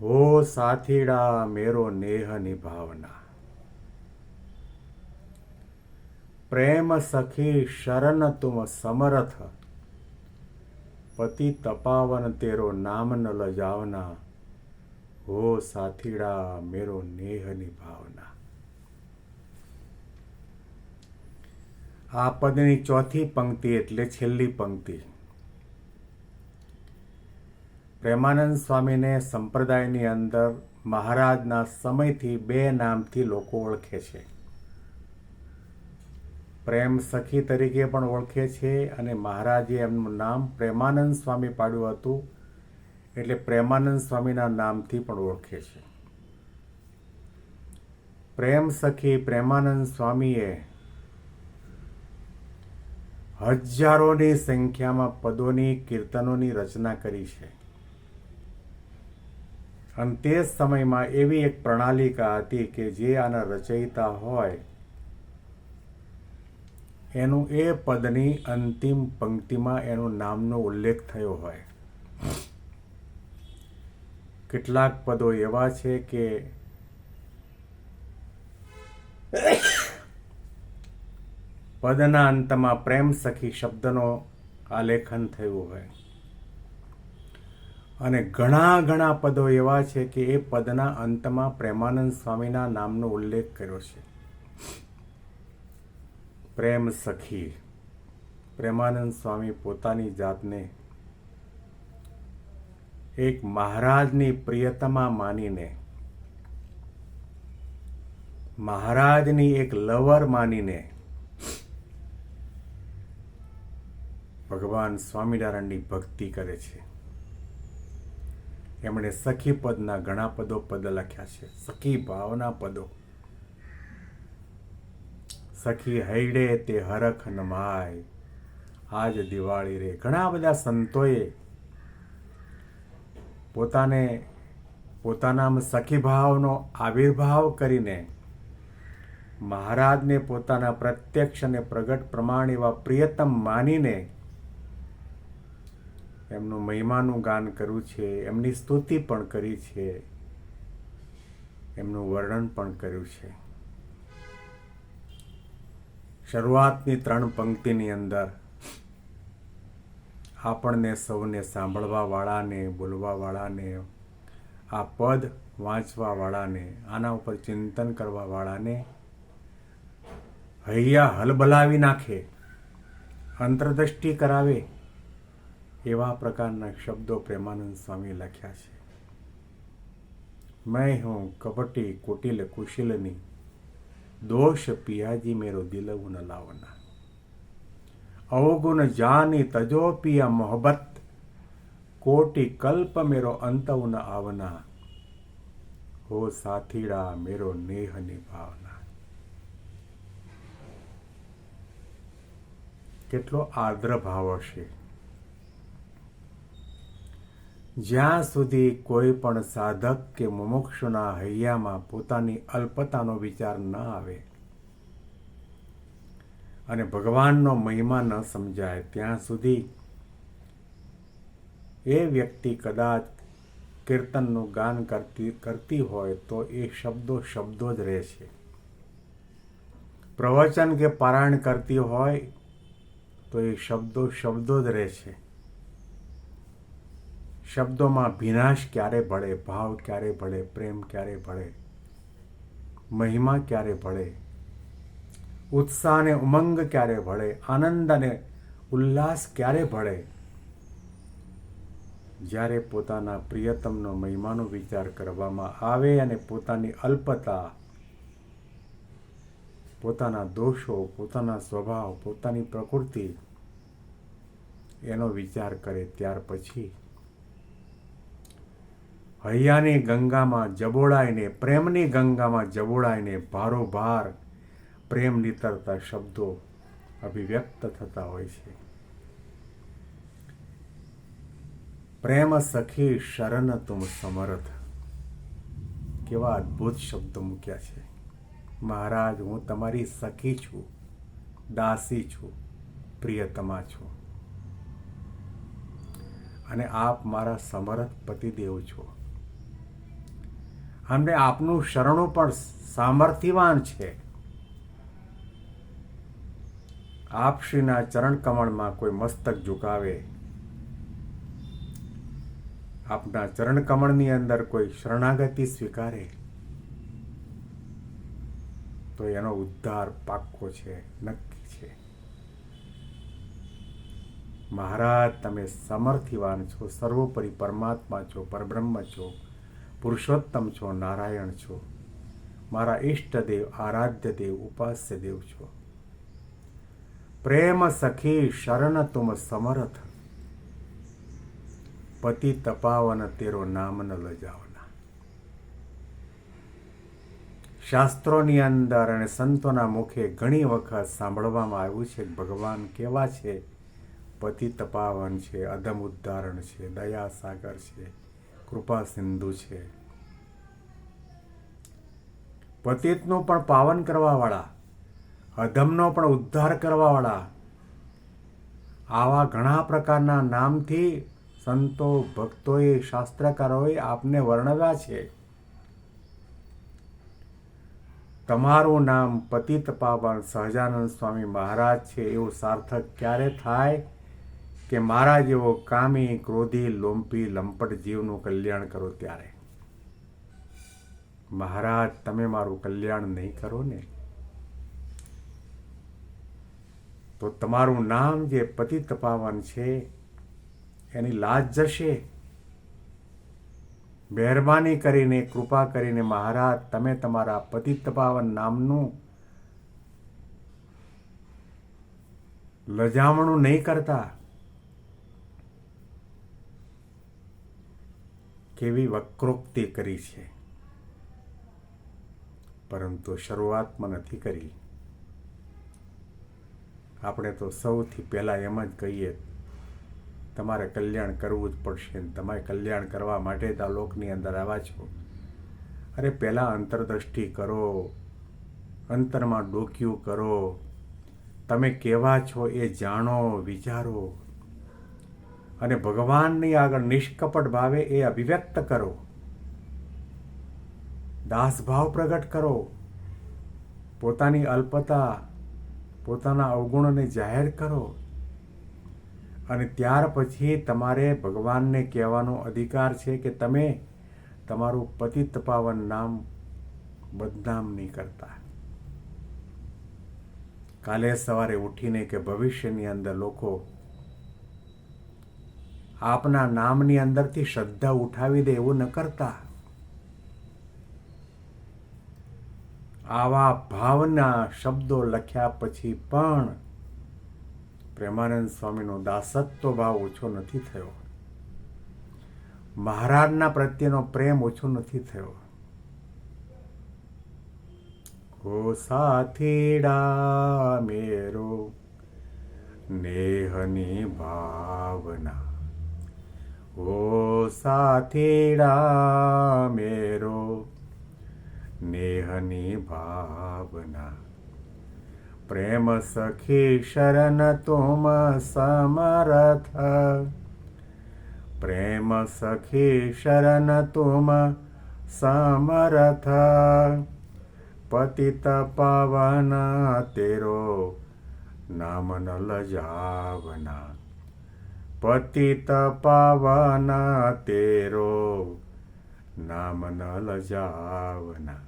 હો સાથીડા, મેરો નેહ નિભાવના પ્રેમ સખી શરણ તુમ સમરથ. પતિ તપાવન તેરો નામ ન લજાવના હો સાથીડા, મેરો નેહ નિભાવના આ પદની ચોથી પંક્તિ એટલે છેલ્લી પંક્તિ. પ્રેમાનંદ સ્વામીને સંપ્રદાયની અંદર મહારાજના સમયથી બે નામથી લોકો ઓળખે છે. પ્રેમ સખી તરીકે પણ ઓળખે છે અને મહારાજે એમનું નામ પ્રેમાનંદ સ્વામી પાડ્યું હતું એટલે પ્રેમાનંદ સ્વામીના નામથી પણ ઓળખે છે. પ્રેમ સખી પ્રેમાનંદ સ્વામીએ હજારોની સંખ્યામાં પદોની, કીર્તનોની રચના કરી છે. અને તે સમયમાં એવી એક પ્રણાલિકા હતી કે જે આના રચયિતા હોય. એનું એ પદની અંતિમ પંક્તિમાં એનું નામનો ઉલ્લેખ થયો હોય. કેટલાક પદો એવા છે કે પદના અંતમાં પ્રેમ સખી શબ્દનો આલેખન થયું હોય. અને ઘણા ઘણા પદો એવા છે કે એ પદના અંતમાં પ્રેમાનંદ સ્વામીના નામનો ઉલ્લેખ કર્યો છે. પ્રેમ સખી. પ્રેમાનંદ સ્વામી પોતાની જાતને એક મહારાજની પ્રિયતમા માનીને, મહારાજની એક લવર માનીને ભગવાન સ્વામિનારાયણની ભક્તિ કરે છે. એમણે સખી પદના ઘણા પદો પદ લખ્યા છે. સખી ભાવના પદો. સખી હૈડે તે હરખ નમાય. આજ દિવાળી રે. ઘણા બધા સંતોએ પોતાને પોતાનામાં સખી ભાવનો આવિર્ભાવ કરીને મહારાજને પોતાના પ્રત્યક્ષ અને પ્રગટ પ્રમાણ એવા પ્રિયતમ માનીને એમનું મહિમાનું ગાન કર્યું છે, એમની સ્તુતિ પણ કરી છે, એમનું વર્ણન પણ કર્યું છે. શરૂઆતની ત્રણ પંક્તિની અંદર આપણને સૌને સાંભળવા વાળાને બોલવા વાળાને આ પદ વાંચવા વાળાને આના ઉપર ચિંતન કરવા વાળાને હૈયા હલબલાવી નાખે, અંતરદ્રષ્ટિ કરાવે એવા પ્રકારના શબ્દો પ્રેમાનંદ સ્વામી લખ્યા છે मैं हूँ कपटी कुटिल कुशिलनी दोष पियाजी मेरो दिल न लावना अवगुण जानी तजो पिया मोहब्बत कोटि कल्प मेरो अंत न आवना हो સાથીડા મેરો નેહ નિભાવના કેટલો આર્દ્ર ભાવ હશે જ્યાં સુધી કોઈ પણ સાધક કે મુમુક્ષુના હૈયામાં પોતાની અલ્પતાનો વિચાર ન આવે અને ભગવાનનો મહિમા ન સમજાય, ત્યાં સુધી એ વ્યક્તિ કદાચ કીર્તનનું ગાન કરતી કરતી હોય તો એ શબ્દો શબ્દો જ રહે છે. પ્રવચન કે પારાયણ કરતી હોય તો એ શબ્દો શબ્દો જ રહે છે. શબ્દોમાં વિનાશ ક્યારે ભળે, ભાવ ક્યારે ભળે, પ્રેમ ક્યારે ભળે, મહિમા ક્યારે ભળે, ઉત્સાહ અને ઉમંગ ક્યારે ભળે, આનંદ અને ઉલ્લાસ ક્યારે ભળે? જ્યારે પોતાના પ્રિયતમનો મહિમાનો વિચાર કરવામાં આવે અને પોતાની અલ્પતા, પોતાના દોષો, પોતાના સ્વભાવ, પોતાની પ્રકૃતિ એનો વિચાર કરે ત્યાર પછી હૈયાની ગંગામાં જબોળાઈને, પ્રેમની ગંગામાં જબોળાઈને ભારોભાર પ્રેમ નીતરતા શબ્દો અભિવ્યક્ત થતા હોય છે. પ્રેમ સખી શરણ તુમ સમર્થ. કેવા અદ્ભુત શબ્દો મૂક્યા છે. મહારાજ, હું તમારી સખી છું, દાસી છું, પ્રિયતમા છું. અને આપ મારા સમર્થ પતિદેવ છો. અમને આપનું શરણું પણ સામર્થ્યવાન છે. આપશ્રીના ચરણ કમળમાં કોઈ મસ્તક ઝુકાવે. આપના ચરણ કમળની અંદર કોઈ શરણાગતિ સ્વીકારે. તો એનો ઉદ્ધાર પાક્કો છે, નક્કી છે. મહારાજ, તમે સમર્થિવાન છો, સર્વોપરી પરમાત્મા છો, પરબ્રહ્મ છો. પુરુષોત્તમ છો, નારાયણ છો. મારા ઈષ્ટદેવ આરાધ્ય દેવ, ઉપાસ્ય દેવ છો. પ્રેમ સખી શરણ તુમ સમર્થ. પતિ તપાવન તેરો નામ ન લજાવના. શાસ્ત્રોની અંદર અને સંતોના મુખે ઘણી વખત સાંભળવામાં આવ્યું છે ભગવાન કેવા છે? પતિ તપાવન છે, અધમ ઉદ્ધારણ છે, દયા સાગર છે. કૃપા સિંધુ છે. પતિતનો પણ પાવન કરવાવાળા, અધમનો પણ ઉદ્ધાર કરવાવાળા, આવા ઘણા પ્રકારના નામથી સંતો ભક્તોએ, શાસ્ત્રકારોએ આપને વર્ણવ્યા છે. તમારું નામ પતિત પાવન સહજાનંદ સ્વામી મહારાજ છે, એવું સાર્થક ક્યારે થાય? કે મારા જેવો કામી, ક્રોધી, લોંપી, લંપટ જીવનું કલ્યાણ કરો ત્યારે. મહારાજ, તમે મારું કલ્યાણ નહીં કરો ને? તો તમારું નામ જે પતિ તપાવન છે, એની લાજ જશે? મહેરબાની કરીને કૃપા કરીને મહારાજ, તમે તમારા પતિ તપાવન નામનું લજામણું નહીં કરતા. કેવી વક્રોક્તિ કરી છે? પરંતુ શરૂઆતમાં નથી કરી. આપણે તો સૌથી પહેલાં એમ જ કહીએ, તમારે કલ્યાણ કરવું જ પડશે તમારે કલ્યાણ કરવા માટે જ આ લોકની અંદર આવ્યા છો. અરે પહેલાં અંતરદ્રષ્ટિ કરો, અંતરમાં ડોક્યું કરો. તમે કેવા છો એ જાણો, વિચારો. અને ભગવાનની આગળ નિષ્કપટ ભાવે એ અભિવ્યક્ત કરો. દાસભાવ પ્રગટ કરો. પોતાની અલ્પતા, પોતાના અવગુણોને જાહેર કરો. અને ત્યાર પછી તમારે ભગવાનને કહેવાનો અધિકાર છે કે તમે તમારું પતિત પાવન નામ બદનામ નહીં કરતા. કાલે સવારે ઉઠીને કે ભવિષ્યની અંદર લોકો આપના નામની અંદરથી શ્રદ્ધા ઉઠાવી દે એવું ન કરતા. આવા ભાવના શબ્દો લખ્યા પછી પણ પ્રેમાનંદ સ્વામીનો દાસત્વ ભાવ ઓછો નથી થયો. મહારાજના પ્રત્યેનો પ્રેમ ઓછો નથી થયો. ઓ સાથીડા મેરો નેહની ભાવના. ઓ સાથીડા મેરો, નેહની ભાવના. પ્રેમ સખી શરણ તુમ સમરથ. પ્રેમ સખી શરણ તુમ સમરથ. પતિત પાવન તેરો નામ ન લજાવના. પતિત પાવના તેરો નામ ન લજાવના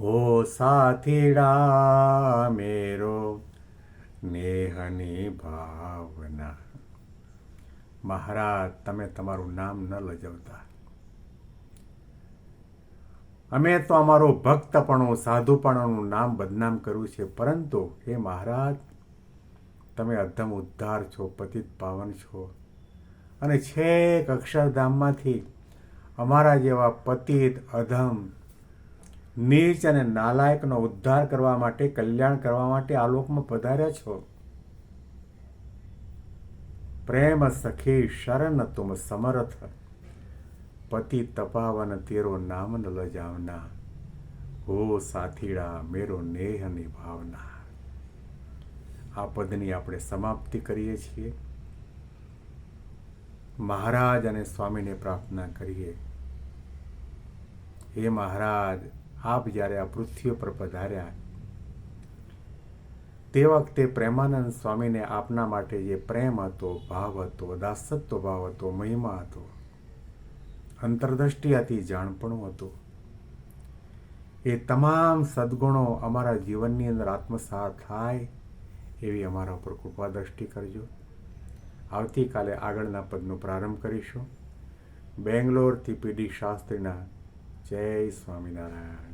ઓ સાથીડા મેરો નેહની ભાવના મહારાજ તમે તમારું નામ ન લજવતા। અમે તો અમારું ભક્તપણું, સાધુપણાનું નામ બદનામ કર્યું છે, પરંતુ હે મહારાજ તમે અધમ ઉદ્ધાર છો, પતિત પાવન છો. અને છેક અક્ષરધામમાંથી અમારા જેવા પતિત, અધમ, નીચ અને નાલાયકનો ઉદ્ધાર કરવા માટે, કલ્યાણ કરવા માટે આ લોકમાં પધાર્યા છો. પ્રેમ સખી શરણ તુમ સમર્થ પતિ તપાવન તેરો નામ ન લજાવના. હો સાથીડા, મેરો નેહ નિભાવના. આ પદની આપણે સમાપ્તિ કરીએ છીએ. મહારાજ અને સ્વામીને પ્રાર્થના કરીએ. હે મહારાજ, આપ જ્યારે આ પૃથ્વી પર પધાર્યા, તે વખતે પ્રેમાનંદ સ્વામીને આપના માટે જે પ્રેમ હતો, ભાવ હતો, દાસત્વ ભાવ હતો, મહિમા હતો, અંતરદ્રષ્ટિ હતી જાણપણું હતું. એ તમામ સદગુણો અમારા જીવનની અંદર આત્મસાત થાય એવી અમારા ઉપર કૃપા દ્રષ્ટિ કરજો. આવતીકાલે આગળના પદનો પ્રારંભ કરીશું. બેંગ્લોરથી પીડી શાસ્ત્રીના જય સ્વામિનારાયણ.